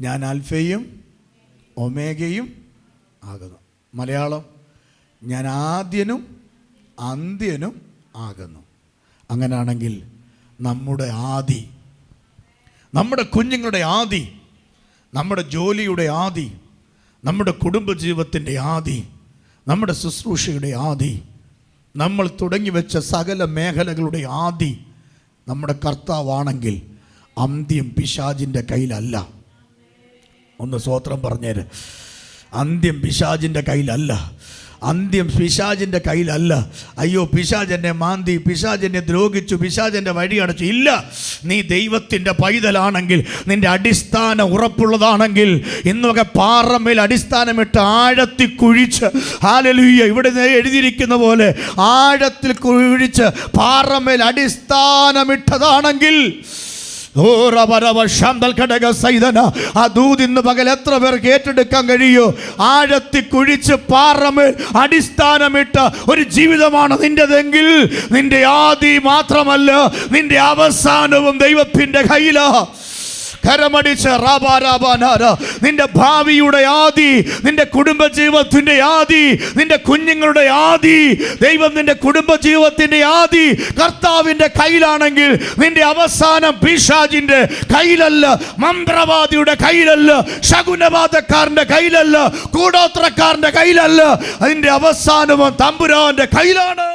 ഞാൻ അൽഫയും ഒമേഗയും ആകുന്നു. മലയാളം ഞാൻ ആദ്യനും അന്ത്യനും ആകുന്നു. അങ്ങനെയാണെങ്കിൽ നമ്മുടെ ആദി നമ്മുടെ കുഞ്ഞുങ്ങളുടെ ആദി നമ്മുടെ ജോലിയുടെ ആദി നമ്മുടെ കുടുംബജീവിതത്തിന്റെ ആദി നമ്മുടെ ശുശ്രൂഷയുടെ ആദി നമ്മൾ തുടങ്ങി വെച്ച സകല മേഖലകളുടെ ആദി നമ്മുടെ കർത്താവാണെങ്കിൽ അന്ത്യം പിശാജിന്റെ കയ്യിലല്ല. ഒന്ന് സ്വോത്രം പറഞ്ഞേര്. അന്ത്യം പിശാജിന്റെ കയ്യിലല്ല. അന്ത്യം പിശാജിന്റെ കയ്യിലല്ല. അയ്യോ പിശാജ് എന്നെ മാന്തി പിശാജ് എന്നെ ദ്രോഹിച്ചു പിശാജ് വഴി അടച്ചു ഇല്ല നീ ദൈവത്തിന്റെ പൈതലാണെങ്കിൽ നിന്റെ അടിസ്ഥാന ഉറപ്പുള്ളതാണെങ്കിൽ ഇന്നൊക്കെ പാറമേൽ അടിസ്ഥാനമിട്ട് ആഴത്തിൽ കുഴിച്ച് ഹാലലുയ്യ ഇവിടെ എഴുതിയിരിക്കുന്ന പോലെ ആഴത്തിൽ കുഴിച്ച് പാറമേൽ അടിസ്ഥാനമിട്ടതാണെങ്കിൽ ആ ദൂത് പകൽ എത്ര പേർക്ക് ഏറ്റെടുക്കാൻ കഴിയോ? ആഴത്തി കുഴിച്ച് പാറമേൽ അടിസ്ഥാനമിട്ട ഒരു ജീവിതമാണ് നിന്റെതെങ്കിൽ നിന്റെ ആദി മാത്രമല്ല നിന്റെ അവസാനവും ദൈവത്തിന്റെ കയ്യിലാ. കരമടിച്ച് നിന്റെ ഭാവിയുടെ ആദി നിന്റെ കുടുംബജീവിതത്തിന്റെ ആദി നിന്റെ കുഞ്ഞുങ്ങളുടെ ആദി. ദൈവം നിന്റെ കുടുംബജീവിതത്തിന്റെ ആദി കർത്താവിന്റെ കയ്യിലാണെങ്കിൽ നിന്റെ അവസാനം പിശാജിന്റെ കയ്യിലല്ല മന്ത്രവാദിയുടെ കയ്യിലല്ല ശകുനവാദക്കാരന്റെ കയ്യിലല്ല കൂടോത്രക്കാരന്റെ കയ്യിലല്ല. അതിന്റെ അവസാനവും തമ്പുരാന്റെ കയ്യിലാണ്.